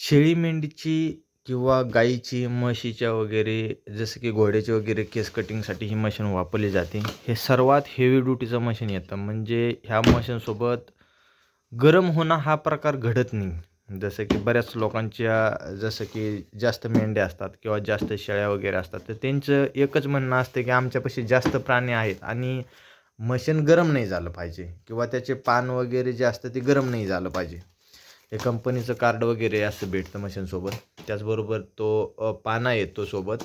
शेळी मेंढीची किंवा गाईची म्हशीच्या वगैरे जसं की घोड्याचे वगैरे केस कटिंगसाठी ही मशीन वापरली जाते. हे सर्वात हेवी ड्युटीचं मशीन येतं. म्हणजे ह्या मशीनसोबत गरम होणं हा प्रकार घडत नाही. जसं की बऱ्याच लोकांच्या जसं की जास्त मेंढ्या असतात किंवा जास्त शेळ्या वगैरे असतात तर त्यांचं एकच म्हणणं असतं की आमच्यापाशी जास्त प्राणी आहेत आणि मशीन गरम नाही झालं पाहिजे किंवा त्याचे पान वगैरे जे असतं ते गरम नाही झालं पाहिजे. हे कंपनीचं कार्ड वगैरे असं भेटतं मशीनसोबत. त्याचबरोबर तो पाना येतो सोबत.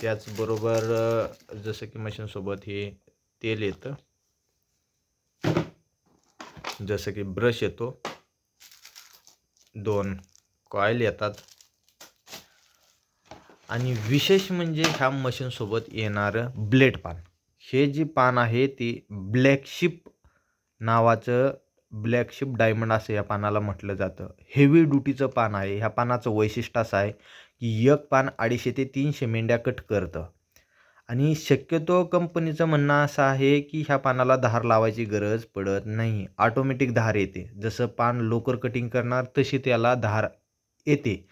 त्याचबरोबर जसं की मशीनसोबत हे तेल येतं. जसं की ब्रश येतो. दोन कॉईल येतात. आणि विशेष म्हणजे ह्या मशीनसोबत येणारं ब्लेड पान. हे जे पान आहे ते ब्लॅकशिप नावाचं ब्लॅकशिप डायमंड असं या पानाला म्हटलं जातं. हेवी ड्युटीचं पान आहे. ह्या पानाचं वैशिष्ट्य असं आहे की एक पान अडीचशे ते तीनशे मेंढ्या कट करतं. आणि शक्यतो कंपनीचं म्हणणं असं आहे की ह्या पानाला धार लावायची गरज पडत नाही. ऑटोमॅटिक धार येते. जसं पान लोकर कटिंग करणार तशी त्याला धार येते.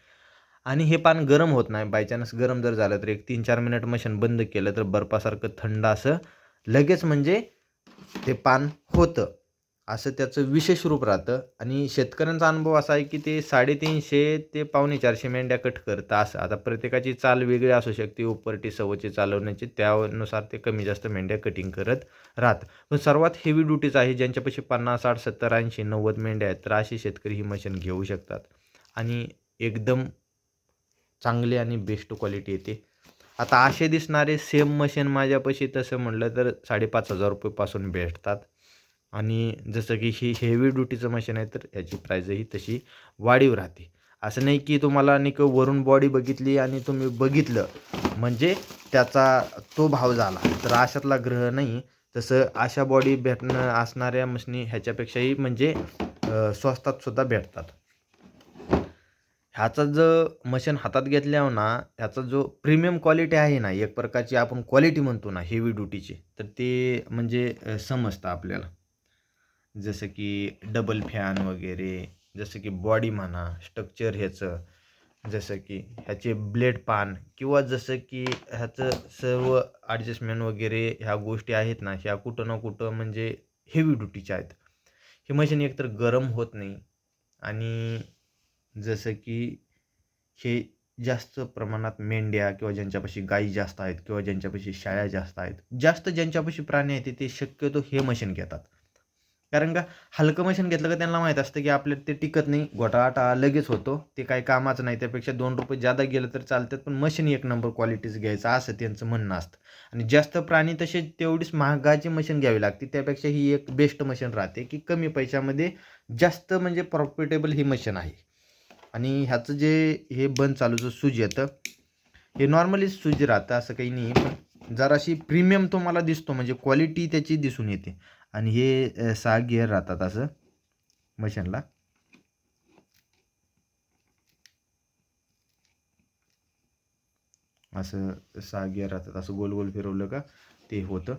आणि हे पान गरम होत नाही. बाय चान्स गरम जर झालं तर एक तीन चार मिनिट मशीन बंद केलं तर बर्फासारखं थंड असं लगेच म्हणजे ते पान होतं. असं त्याचं विशेष रूप राहतं. आणि शेतकऱ्यांचा अनुभव असा आहे की ते साडेतीनशे ते पावणे चारशे मेंढ्या कट करतं असं. आता प्रत्येकाची चाल वेगळी असू शकते. उपरटी सवची चालवण्याची त्यानुसार ते कमी जास्त मेंढ्या कटिंग करत राहत. पण सर्वात हेवी ड्युटीज आहे ज्यांच्यापाशी पन्नास साठ सत्तर ऐंशी नव्वद मेंढ्या आहेत तर असे शेतकरी ही मशीन घेऊ शकतात. आणि एकदम चांगली आणि बेस्ट क्वालिटी येते. आता असे दिसणारे सेम मशीन माझ्यापाशी तसं म्हटलं तर साडेपाच हजार रुपयेपासून भेटतात. आणि जसं की ही हेवी ड्युटीचं मशीन आहे तर याची प्राईजही तशी वाढीव राहते. असं नाही की तुम्हाला निक वरून बॉडी बघितली आणि तुम्ही बघितलं म्हणजे त्याचा तो भाव झाला. तर अशातला ग्रह नाही तसं अशा बॉडी भेटणं असणाऱ्या मशनी ह्याच्यापेक्षाही म्हणजे स्वस्तात सुद्धा भेटतात. ह्याचा जो मशीन हातात घेतल्यावर ना ह्याचा जो प्रीमियम क्वालिटी आहे ना एक प्रकारची आपण क्वालिटी म्हणतो ना हेवी ड्युटीची तर ते म्हणजे समजतं आपल्याला. जसं की डबल फॅन वगैरे जसं की बॉडी म्हणा स्ट्रक्चर ह्याचं जसं की ह्याचे ब्लेड पान किंवा जसं की ह्याचं सर्व ॲडजस्टमेंट वगैरे ह्या गोष्टी आहेत ना ह्या कुठं ना कुठं म्हणजे हेवी ड्युटीच्या आहेत. हे मशीन एकतर गरम होत नाही आणि जसं की हे जास्त प्रमाणात मेंढ्या किंवा ज्यांच्यापाशी गायी जास्त आहेत किंवा ज्यांच्यापाशी शाळ्या जास्त आहेत जास्त ज्यांच्यापाशी प्राणी आहेत ते शक्यतो हे मशीन घेतात. कारण का हलकं मशीन घेतलं का त्यांना माहीत असतं की आपल्याला ते टिकत नाही. घोटाळा लगेच होतो. ते काही कामाचं नाही. त्यापेक्षा दोन रुपये जादा गेलं तर चालतात. पण मशीन एक नंबर क्वालिटीचं घ्यायचं असं त्यांचं म्हणणं असतं. आणि जास्त प्राणी तसे तेवढीच महागाची मशीन घ्यावी लागते. त्यापेक्षा ही एक बेस्ट मशीन राहते की कमी पैशामध्ये जास्त म्हणजे प्रॉफिटेबल ही मशीन आहे. आणि ह्याचं जे हे बंद चालूचं सूज येतं हे नॉर्मली सूज राहतं असं काही नाही पण जराशी प्रीमियम तो मला दिसतो. म्हणजे क्वालिटी त्याची दिसून येते. आणि हे सहा गिअर राहतात असं. मशीनला असं सहा गिअर राहतात. असं गोल गोल फिरवलं का ते होतं.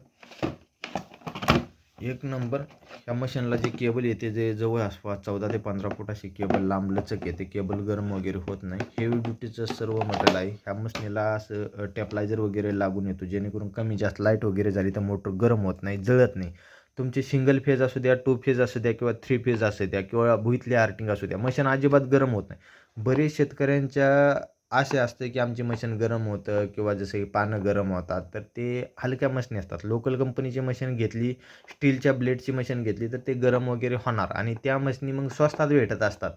एक नंबर ह्या मशीनला जे केबल येते जे जवळ आसपास चौदा ते पंधरा फुटाची केबल लांब लचक येते. केबल गरम वगैरे होत नाही. हेवी ड्युटीचं सर्व मटेरियल आहे. ह्या मशीनला असं टेपलायझर वगैरे लागून येतो. जेणेकरून कमी जास्त लाइट वगैरे झाली तर मोटर गरम होत नाही जळत नाही. तुमची सिंगल फेज असू द्या टू फेज असू द्या किंवा थ्री फेज असू द्या किंवा भुईतली आर्टिंग असू द्या मशीन अजिबात गरम होत नाही. बरेच शेतकऱ्यांच्या असे असते की आमची मशीन गरम होतं किंवा जसं की पानं गरम होतात तर ते हलक्या मशीनी असतात. लोकल कंपनीची मशीन घेतली स्टीलच्या ब्लेडची मशीन घेतली तर ते गरम वगैरे होणार आणि त्या मशीनी मग स्वस्तात भेटत असतात.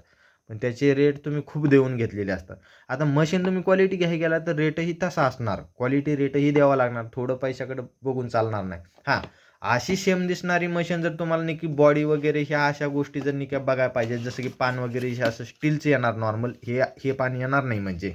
पण त्याचे रेट तुम्ही खूप देऊन घेतलेले असतात. आता मशीन तुम्ही क्वालिटी घ्यायला गेला तर रेटही तसा असणार. क्वालिटी रेटही द्यावा लागणार. थोडं पैशाकडे बघून चालणार नाही. हां. अशी सेम दिसणारी मशीन जर तुम्हाला निकी बॉडी वगैरे ह्या अशा गोष्टी जर निका बघायला पाहिजे जसं की पान वगैरे हे असं स्टीलचं येणार नॉर्मल हे हे पान येणार नाही म्हणजे.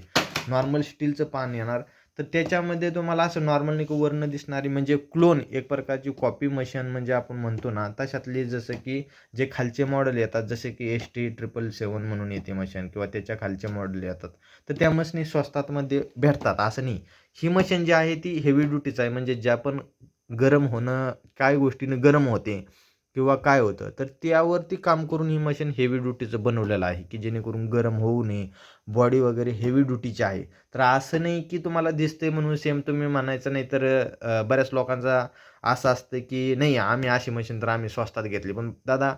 नॉर्मल स्टीलचं पान येणार. तर त्याच्यामध्ये तुम्हाला असं नॉर्मल निक वर्ण दिसणारी म्हणजे क्लोन एक प्रकारची कॉपी मशीन म्हणजे आपण म्हणतो ना तशातली जसं की जे खालचे मॉडेल येतात जसे की एस टी ट्रिपल सेवन म्हणून येते मशीन किंवा त्याच्या खालचे मॉडेल येतात. तर त्या मशीनी स्वस्तातमध्ये भेटतात असं नाही. ही मशीन जी आहे ती हेवी ड्युटीच आहे म्हणजे ज्या पण गरम होणं काय गोष्टीनं गरम होते किंवा काय होतं तर त्यावरती काम करून ही मशीन हेवी ड्युटीचं बनवलेलं आहे की जेणेकरून गरम होऊ नये बॉडी वगैरे हेवी ड्युटीची आहे. तर असं नाही की तुम्हाला दिसते म्हणून सेम तुम्ही म्हणायचं नाही तर बऱ्याच लोकांचा असं असतं की नाही आम्ही अशी मशीन तर आम्ही स्वस्तात घेतली. पण दादा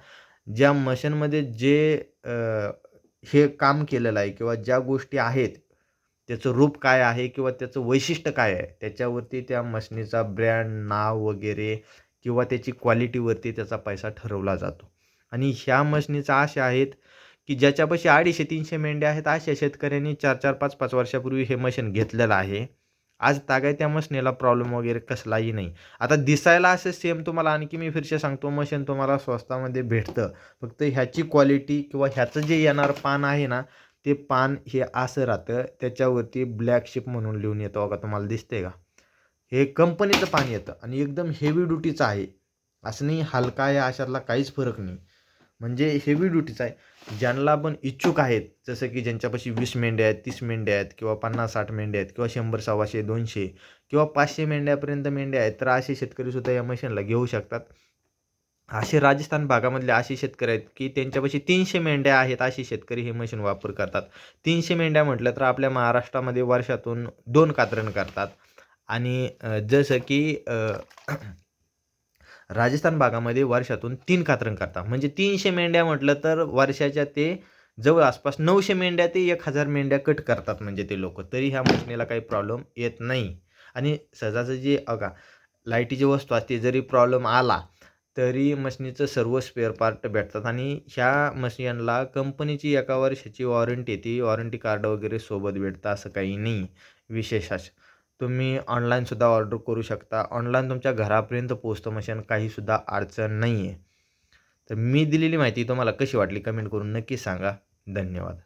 ज्या मशीनमध्ये जे हे काम केलेलं आहे किंवा ज्या गोष्टी आहेत त्याचं रूप काय आहे किंवा त्याचं वैशिष्ट्य काय आहे? त्याच्यावरती त्या मशनीचा ब्रँड नाव वगैरे किंवा त्याची क्वालिटीवरती त्याचा पैसा ठरवला जातो. आणि ह्या मशनीचा अशा आहेत की ज्याच्यापाशी अडीचशे तीनशे मेंढ्या आहेत अशा शेतकऱ्यांनी चार चार पाच पाच वर्षापूर्वी हे मशीन घेतलेलं आहे. आज तागाय त्या मशनीला प्रॉब्लेम वगैरे कसलाही नाही. आता दिसायला असं सेम तुम्हाला आणखी मी फिरशे सांगतो मशीन तुम्हाला स्वस्तामध्ये भेटतं. फक्त ह्याची क्वालिटी किंवा ह्याचं जे येणार पान आहे ना ते पान हे असं राहतं त्याच्यावरती ब्लॅक शिप म्हणून लिहून येतं बघा तुम्हाला दिसते का? हे कंपनीचं पान येतं आणि एकदम हेवी ड्युटीचं आहे. असं नाही हलका आहे अशातला काहीच फरक नाही. म्हणजे हेवी ड्युटीचं आहे. ज्यांना पण इच्छुक आहेत जसं की ज्यांच्यापाशी वीस मेंढ्या आहेत तीस मेंढ्या आहेत किंवा पन्नास साठ मेंढ्या आहेत किंवा शंभर सव्वाशे दोनशे किंवा पाचशे मेंढ्यापर्यंत मेंढ्या आहेत तर असे शेतकरीसुद्धा या मशीनला घेऊ शकतात. असे राजस्थान भागामधले असे शेतकरी आहेत की त्यांच्यापाशी तीनशे मेंढ्या आहेत असे शेतकरी हे मशीन वापर करतात. तीनशे मेंढ्या म्हटलं तर आपल्या महाराष्ट्रामध्ये वर्षातून दोन कात्रण करतात. आणि जसं की राजस्थान भागामध्ये वर्षातून तीन कात्रण करतात. म्हणजे तीनशे मेंढ्या म्हटलं तर वर्षाच्या ते जवळ आसपास नऊशे मेंढ्या ते एक हजार मेंढ्या कट करतात म्हणजे ते लोक. तरी ह्या मशिनीला काही प्रॉब्लेम येत नाही. आणि सहजासहजी अगा लाईटीची वस्तू असते जरी प्रॉब्लेम आला तरी मशनीचं सर्व स्पेअर पार्ट भेटतात आणि ह्या मशीनला कंपनीची एका वर्षाची वॉरंटी येते वॉरंटी कार्ड वगैरे सोबत भेटतं असं काही नाही विशेष असं तुम्ही ऑनलाईनसुद्धा ऑर्डर करू शकता. ऑनलाईन तुमच्या घरापर्यंत पोचतं मशीन काहीसुद्धा अडचण नाही आहे तर मी दिलेली माहिती तुम्हाला कशी वाटली कमेंट करून नक्की सांगा. धन्यवाद.